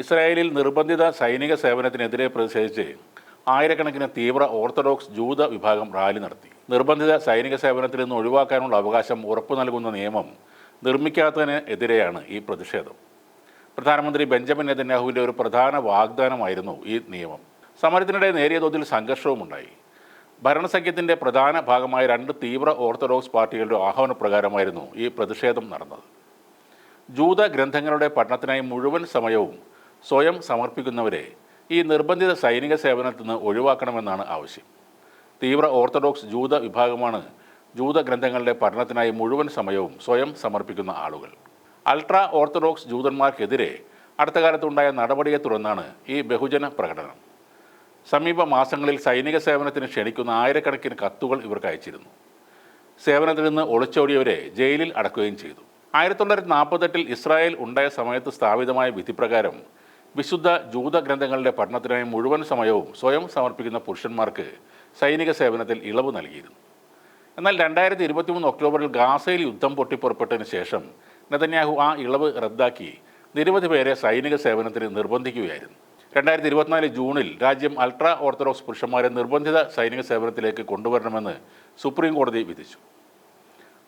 ഇസ്രായേലിൽ നിർബന്ധിത സൈനിക സേവനത്തിനെതിരെ പ്രതിഷേധിച്ച് ആയിരക്കണക്കിന് തീവ്ര ഓർത്തഡോക്സ് ജൂത വിഭാഗം റാലി നടത്തി. നിർബന്ധിത സൈനിക സേവനത്തിൽ നിന്ന് ഒഴിവാക്കാനുള്ള അവകാശം ഉറപ്പു നൽകുന്ന നിയമം നിർമ്മിക്കാത്തതിന് എതിരെയാണ് ഈ പ്രതിഷേധം. പ്രധാനമന്ത്രി ബെഞ്ചമിൻ നെതന്യാഹുവിന്റെ ഒരു പ്രധാന വാഗ്ദാനമായിരുന്നു ഈ നിയമം. സമരത്തിനിടെ നേരിയ തോതിൽ സംഘർഷവുമുണ്ടായി ഭരണസഖ്യത്തിന്റെ പ്രധാന ഭാഗമായ രണ്ട് തീവ്ര ഓർത്തഡോക്സ് പാർട്ടികളുടെ ആഹ്വാനപ്രകാരമായിരുന്നു ഈ പ്രതിഷേധം നടന്നത്. ജൂത ഗ്രന്ഥങ്ങളുടെ പഠനത്തിനായി മുഴുവൻ സമയവും സ്വയം സമർപ്പിക്കുന്നവരെ ഈ നിർബന്ധിത സൈനിക സേവനത്തിൽ നിന്ന് ഒഴിവാക്കണമെന്നാണ് ആവശ്യം. തീവ്ര ഓർത്തഡോക്സ് ജൂത വിഭാഗമാണ് ജൂത ഗ്രന്ഥങ്ങളുടെ പഠനത്തിനായി മുഴുവൻ സമയവും സ്വയം സമർപ്പിക്കുന്ന ആളുകൾ. അൾട്രാ ഓർത്തഡോക്സ് ജൂതന്മാർക്കെതിരെ അടുത്ത കാലത്തുണ്ടായ നടപടിയെ തുടർന്നാണ് ഈ ബഹുജന പ്രകടനം. സമീപ മാസങ്ങളിൽ സൈനിക സേവനത്തിന് ക്ഷണിക്കുന്ന ആയിരക്കണക്കിന് കത്തുകൾ ഇവർക്ക് അയച്ചിരുന്നു. സേവനത്തിൽ നിന്ന് ഒളിച്ചോടിയവരെ ജയിലിൽ അടക്കുകയും ചെയ്തു. ആയിരത്തി തൊള്ളായിരത്തി നാൽപ്പത്തെട്ടിൽ ഇസ്രായേൽ ഉണ്ടായ സമയത്ത് സ്ഥാപിതമായ വിധിപ്രകാരം വിശുദ്ധ ജൂത ഗ്രന്ഥങ്ങളുടെ പഠനത്തിനായി മുഴുവൻ സമയവും സ്വയം സമർപ്പിക്കുന്ന പുരുഷന്മാർക്ക് സൈനിക സേവനത്തിൽ ഇളവ് നൽകിയിരുന്നു. എന്നാൽ രണ്ടായിരത്തി ഇരുപത്തിമൂന്ന് ഒക്ടോബറിൽ ഗാസയിൽ യുദ്ധം പൊട്ടിപ്പുറപ്പെട്ടതിന് ശേഷം നെതന്യാഹു ആ ഇളവ് റദ്ദാക്കി നിരവധി പേരെ സൈനിക സേവനത്തിന് നിർബന്ധിക്കുകയായിരുന്നു. രണ്ടായിരത്തി ഇരുപത്തിനാല് ജൂണിൽ രാജ്യം അൾട്രാ ഓർത്തഡോക്സ് പുരുഷന്മാരെ നിർബന്ധിത സൈനിക സേവനത്തിലേക്ക് കൊണ്ടുവരണമെന്ന് സുപ്രീം കോടതി വിധിച്ചു.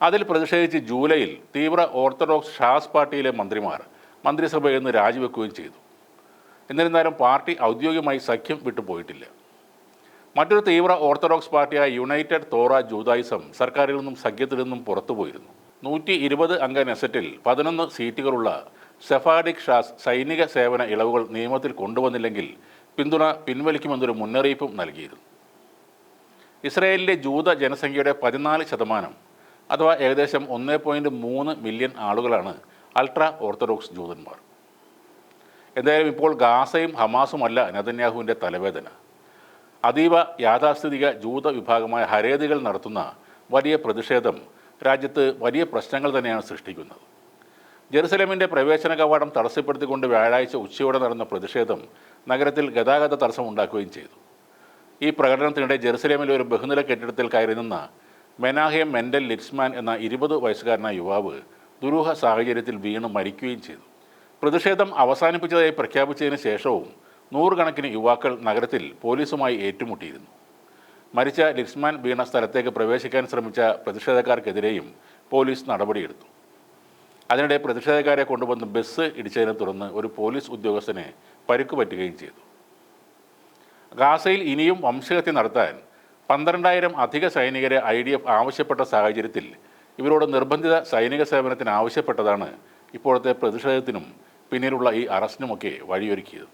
അതിൽ പ്രതിഷേധിച്ച് ജൂലൈയിൽ തീവ്ര ഓർത്തഡോക്സ് ഷാസ് പാർട്ടിയിലെ മന്ത്രിമാർ മന്ത്രിസഭയിൽ നിന്ന് രാജിവെക്കുകയും ചെയ്തു. എന്നിരുന്നാലും പാർട്ടി ഔദ്യോഗികമായി സഖ്യം വിട്ടുപോയിട്ടില്ല മറ്റൊരു തീവ്ര ഓർത്തഡോക്സ് പാർട്ടിയായ യുണൈറ്റഡ് തോറ ജൂതായിസം സർക്കാരിൽ നിന്നും സഖ്യത്തിൽ നിന്നും പുറത്തുപോയിരുന്നു. നൂറ്റി ഇരുപത് അംഗ നെസറ്റിൽ പതിനൊന്ന് സീറ്റുകളുള്ള സെഫാഡിക് ഷാസ് സൈനിക സേവന ഇളവുകൾ നിയമത്തിൽ കൊണ്ടുവന്നില്ലെങ്കിൽ പിന്തുണ പിൻവലിക്കുമെന്നൊരു മുന്നറിയിപ്പും നൽകിയിരുന്നു. ഇസ്രായേലിലെ ജൂത ജനസംഖ്യയുടെ പതിനാല് ശതമാനം അഥവാ ഏകദേശം ഒന്ന് പോയിന്റ് മൂന്ന് മില്യൺ ആളുകളാണ് അൾട്രാ ഓർത്തഡോക്സ് ജൂതന്മാർ. എന്തായാലും ഇപ്പോൾ ഗാസയും ഹമാസുമല്ല നതന്യാഹുവിന്റെ തലവേദന. അതീവ യാഥാസ്ഥിതിക ജൂത വിഭാഗമായ ഹരേദികൾ നടത്തുന്ന വലിയ പ്രതിഷേധം രാജ്യത്ത് വലിയ പ്രശ്നങ്ങൾ തന്നെയാണ് സൃഷ്ടിക്കുന്നത്. ജെറുസലേമിന്റെ പ്രവേശന കവാടം തടസ്സപ്പെടുത്തിക്കൊണ്ട് വ്യാഴാഴ്ച ഉച്ചയോടെ നടന്ന പ്രതിഷേധം നഗരത്തിൽ ഗതാഗത തടസ്സം ഉണ്ടാക്കുകയും ചെയ്തു. ഈ പ്രകടനത്തിനിടെ ജെറുസലേമിലെ ഒരു ബഹുനില കെട്ടിടത്തിൽ കയറി നിന്ന മെനാഹയം മെൻഡൽ ലിറ്റ്സ്മാൻ എന്ന ഇരുപത് വയസ്സുകാരനായ യുവാവ് ദുരൂഹ സാഹചര്യത്തിൽ വീണ് മരിക്കുകയും ചെയ്തു. പ്രതിഷേധം അവസാനിപ്പിച്ചതായി പ്രഖ്യാപിച്ചതിന് ശേഷവും നൂറുകണക്കിന് യുവാക്കൾ നഗരത്തിൽ പോലീസുമായി ഏറ്റുമുട്ടിയിരുന്നു. മരിച്ച ലിക്സ്മാൻ വീണ സ്ഥലത്തേക്ക് പ്രവേശിക്കാൻ ശ്രമിച്ച പ്രതിഷേധക്കാർക്കെതിരെയും പോലീസ് നടപടിയെടുത്തു. അതിനിടെ പ്രതിഷേധക്കാരെ കൊണ്ടുവന്ന് ബസ് ഇടിച്ചതിനെ തുടർന്ന് ഒരു പോലീസ് ഉദ്യോഗസ്ഥന് പരിക്ക് പറ്റുകയും ചെയ്തു. ഗാസയിൽ ഇനിയും വംശഹത്യ നടത്താൻ പന്ത്രണ്ടായിരം അധിക സൈനികരെ ഐ ഡി എഫ് ആവശ്യപ്പെട്ട സാഹചര്യത്തിൽ ഇവരോട് നിർബന്ധിത സൈനിക സേവനത്തിന് ആവശ്യപ്പെട്ടതാണ് ഇപ്പോഴത്തെ പ്രതിഷേധത്തിനും പിന്നീടുള്ള ഈ അറസ്റ്റിനുമൊക്കെ വഴിയൊരുക്കിയത്.